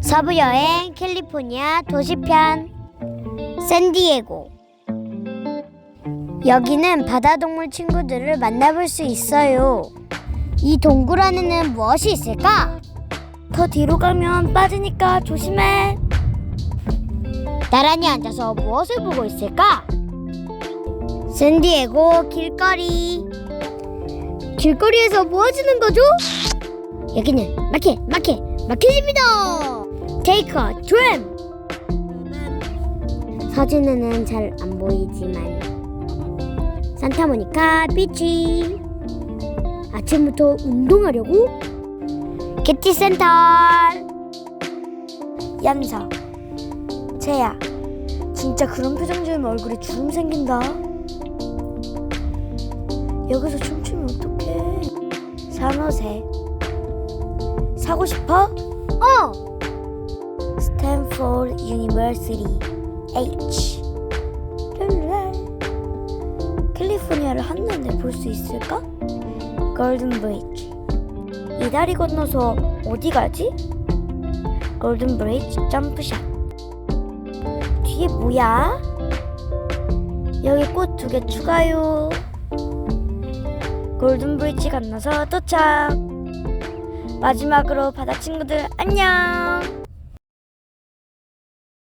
서부 여행 캘리포니아 도시편 샌디에고 여기는 바다 동물 친구들을 만나볼 수 있어요. 이 동굴 안에는 무엇이 있을까? 더 뒤로 가면 빠지니까 조심해. 나란히 앉아서 무엇을 보고 있을까? 샌디에고 길거리. 길거리에서 뭐 하시는 거죠? 여기는 마켓, 마켓, 마켓입니다. Take a tram. 사진에는 잘 안 보이지만 산타모니카 비치. 아침부터 운동하려고? 개티 센터. 얌사. 채야. 진짜 그런 표정 지으면 얼굴에 주름 생긴다. 여기서 춤추면 어떡해. 산호세. 사고 싶어? 어! 스탠포드 유니버시티 H 캘리포니아를 한눈에 볼 수 있을까? 골든 브리지 이 다리 건너서 어디 가지? 골든 브리지 점프샷 뒤에 뭐야? 여기 꽃 두 개 추가요 골든 브리지 건너서 도착 마지막으로 바다 친구들 안녕